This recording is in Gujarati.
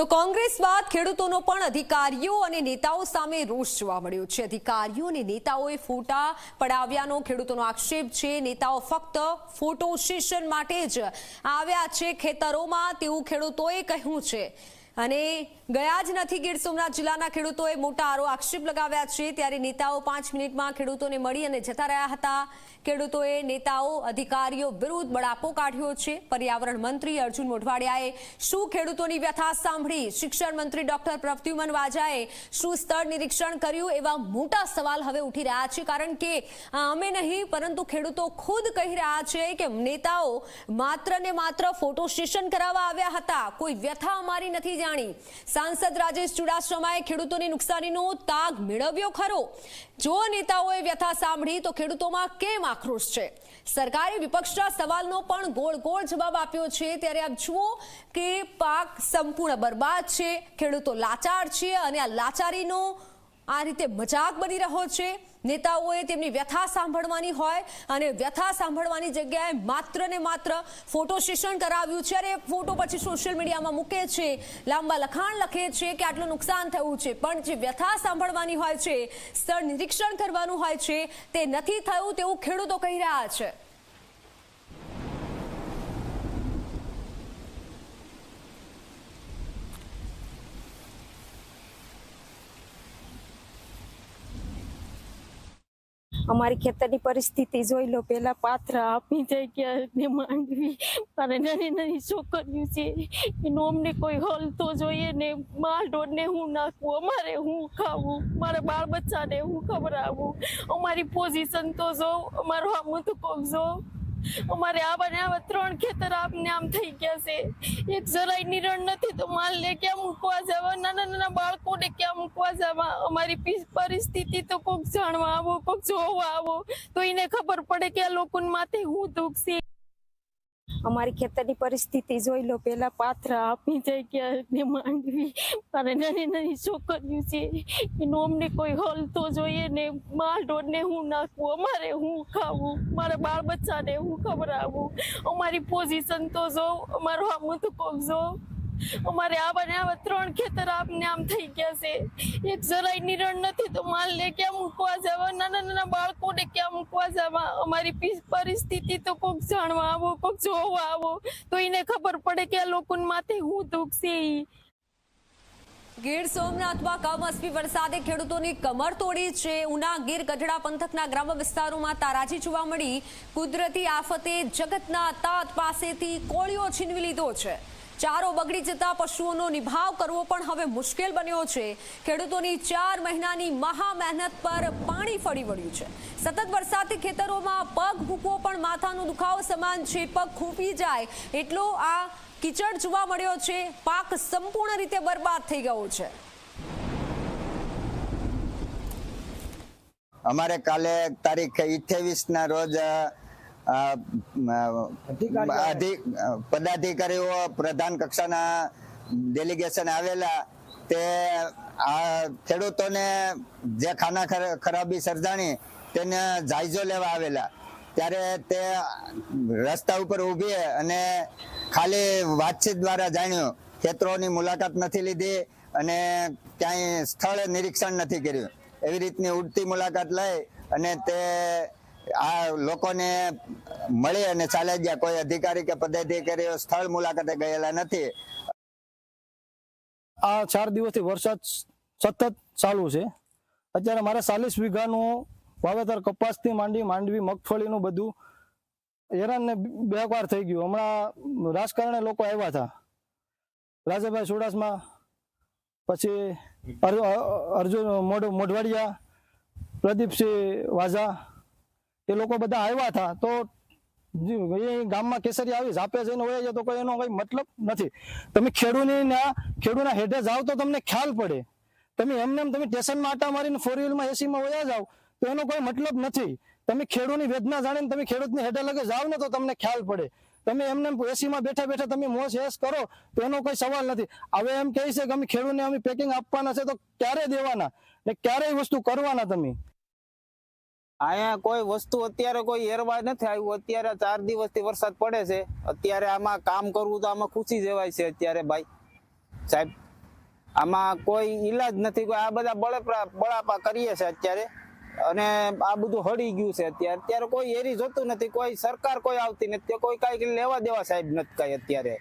તો કોંગ્રેસ બાદ ખેડૂતોનો પણ અધિકારીઓ અને નેતાઓ સામે રોષ જોવા મળ્યો છે. અધિકારીઓ અને નેતાઓએ ફોટા પડાવ્યાનો ખેડૂતોનો આક્ષેપ છે. નેતાઓ ફક્ત ફોટો સેશન માટે જ આવ્યા છે ખેતરોમાં, તેવું ખેડૂતોએ કહ્યું છે. અને ગયા જ નથી ગીર સોમનાથ જિલ્લાના ખેડૂતોએ મોટા આરો આક્ષેપ લગાવ્યા છે. ત્યારે નેતાઓ પાંચ મિનિટમાં ખેડૂતોને મળી અને જતા રહ્યા હતા. ખેડૂતોએ નેતાઓ, અધિકારીઓ વિરુદ્ધ બળાપો કાઢ્યો છે. પર્યાવરણ મંત્રી અર્જુન મોઢવાડિયાએ શું ખેડૂતોની વ્યથા સાંભળી? શિક્ષણ મંત્રી ડોક્ટર પ્રદ્યુમન વાજાએ શું સ્થળ નિરીક્ષણ કર્યું? એવા મોટા સવાલ હવે ઉઠી રહ્યા છે. કારણ કે અમે નહીં, પરંતુ ખેડૂતો ખુદ કહી રહ્યા છે કે નેતાઓ માત્ર ને માત્ર ફોટો સેશન કરાવવા આવ્યા હતા. કોઈ વ્યથા અમારી નથી જાણી સાંસદ રાજેશ ચુડાસમાએ ખેડૂતોની નુકસાનીનો તાગ મેળવ્યો ખરો? જો નેતાઓએ વ્યથા સાંભળી, તો ખેડૂતોમાં કેમ આક્રોશ છે? સરકારે વિપક્ષના સવાલનો પણ ગોળ ગોળ જવાબ આપ્યો છે. ત્યારે આપ જુઓ કે પાક સંપૂર્ણ બરબાદ છે, ખેડૂતો લાચાર છે અને આ લાચારીનો આ રીતે મજાક બની રહ્યો છે. નેતાઓએ તેમની વ્યથા સાંભળવાની હોય અને વ્યથા સાંભળવાની જગ્યાએ માત્ર ને માત્ર ફોટો સેશન કરાવ્યું છે. અને ફોટો પછી સોશિયલ મીડિયામાં મૂકે છે. લાંબા લખાણ લખે છે કે આટલું નુકસાન થયું છે. પણ જે વ્યથા સાંભળવાની હોય છે, સ્થળ નિરીક્ષણ કરવાનું હોય છે, તે નથી થયું તેવું ખેડૂતો કહી રહ્યા છે. અમારી ખેતરની પરિસ્થિતિ જોઈ લો પેલા પાથરા આપી જાય ગયા ને માંડવી. અને નાની નાની છોકરીઓ છે, એનો અમને કોઈ હલ તો જોઈએ ને માલ ઢોરને હું નાખવું અમારે હું ખાવું, મારા બાળ બચ્ચાને હું ખબરાવું અમારી પોઝિશન તો જો, અમારું આમ તો કોક જો. અમારે આ ને આવા ત્રણ ખેતર આપને આમ થઈ ગયા છે. એક જરાય નિરણ નથી તો માલ લે ક્યાં મૂકવા જવા? નાના નાના બાળકોને ક્યાં મૂકવા જવા? અમારી પરિસ્થિતિ તો કોક જાણવા આવો, કોક જોવા આવો. તો એને ખબર પડે કે આ લોકોને માથે હું દુઃખ છે અમારી ખેતરની પરિસ્થિતિ જોઈ લો પેલા પાથરા આપી જાય ગયા માંડવી. અને નાની નાની છોકરીઓ છે અમને કોઈ હલ તો જોઈએ ને માલ ઢોરને હું નાખવું અમારે હું ખાવું, મારા બાળ બચ્ચાને હું ખવડાવું, અમારી પોઝિશન તો જો, અમારો આમ તો કોક જો. અમારે આવા ને આવા ત્રણ ખેતર આપને આમ થઈ ગયા છે. એક જરાય નિરણ નથી, તો માલ લે, કેમ મૂકવા જવા? નાના નાના બાળકોને જવા અમારી પરિસ્થિતિ તો કોક જાણવા આવો, કોક જોવા આવો. તો એને ખબર પડે કે આ લોકોને માથે હું દુઃખ છે ગીર સોમનાથમાં કમોસમી વરસાદે ખેડૂતોની કમર તોડી છે. ઉના ગીર ગઢડા પંથકના ગ્રામ્ય વિસ્તારોમાં તારાજી જોવા મળી. કુદરતી આફતે જગતના તાત પાસેથી કોળીઓ છીનવી લીધો છે. ચારો બગડી જતા પશુઓનો નિભાવ કરવો પણ હવે મુશ્કેલ બન્યો છે. ખેડૂતોની ચાર મહિનાની મહા મહેનત પર પાણી ફરી વળ્યું છે. સતત વરસાદથી ખેતરોમાં પગ મૂકવો પણ માથાનો દુખાવો સમાન છે. પગ ખૂંપી જાય એટલો આ કિચડ જોવા મળ્યો છે. પાક સંપૂર્ણ રીતે બરબાદ થઈ ગયો છે. અમારે કાલે તારીખ અઠ્યાવીસ ના રોજ પદાધિકારીઓ પ્રધાન કક્ષાના ડેલિગેશન આવેલા તે આ ખેડૂતોને જે ખાના ખર- ખરાબી સર્જાણી તેને જાયજો લેવા આવેલા. ત્યારે તે રસ્તા ઉપર ઊભી અને ખાલી વાતચીત દ્વારા જાણ્યું, ખેતરોની મુલાકાત નથી લીધી અને ક્યાંય સ્થળ નિરીક્ષણ નથી કર્યું. એવી રીતની ઉડતી મુલાકાત લઈ અને તે આ લોકોને મળી અને ચાલે ગયા કોઈ અધિકારી કે પદાધિકારીઓ સ્થળ મુલાકાતે ગયેલા નથી. આ ચાર દિવસથી વરસાદ સતત ચાલુ છે. અત્યારે મારે ચાલીસ વીઘાનું વાવેતર કપાસથી માંડી, માંડવી, મગફળીનું બધું હેરાન ને બે વાર થઈ ગયું. હમણાં રાજકારણે લોકો આવ્યા હતા. રાજાભાઈ ચુડાસમા, પછી અર્જુન મોઢ, મોઢવાડિયા, પ્રદીપસિંહ વાઝા એ લોકો બધા આવ્યા હતા, તો ગામમાં કેસરી આવી, ઝાપે જઈને હોય છે તો કોઈ એનો કઈ મતલબ નથી. તમે ખેડૂતના ખેડૂતના હેઠે જાઓ તો તમને ખ્યાલ પડે. તમે એમને તમે સ્ટેશનમાં આટા મારીને ફોર વ્હીલમાં એસીમાં વયા જાઓ, તો એનો કોઈ મતલબ નથી. તમે ખેડૂતની વેદના જાણીને તમે ખેડૂતની હેઠે લગે જાઓ ને તો તમને ખ્યાલ પડે. તમે એમને એસીમાં બેઠા બેઠા તમે મોસ હેસ કરો, તો એનો કોઈ સવાલ નથી. હવે એમ કહે છે કે અમે ખેડૂતને અમે પેકિંગ આપવાના છે તો ક્યારે દેવાના? ને ક્યારેય વસ્તુ કરવાના તમે? અહીંયા કોઈ વસ્તુ અત્યારે કોઈ એરવા નથી આવ્યું. અત્યારે ચાર દિવસથી વરસાદ પડે છે. અત્યારે આમાં કામ કરવું તો આમાં ખુશી જવાય છે અત્યારે ભાઈ. સાહેબ, આમાં કોઈ ઈલાજ નથી. કોઈ આ બધા બળપરા બળાપા કરીએ છે અત્યારે. અને આ બધું હળી ગયું છે અત્યારે. અત્યારે કોઈ એરી જોતું નથી. કોઈ સરકાર કોઈ આવતી નથી. કોઈ કાંઈ લેવા દેવા સાહેબ નથી કાંઈ અત્યારે.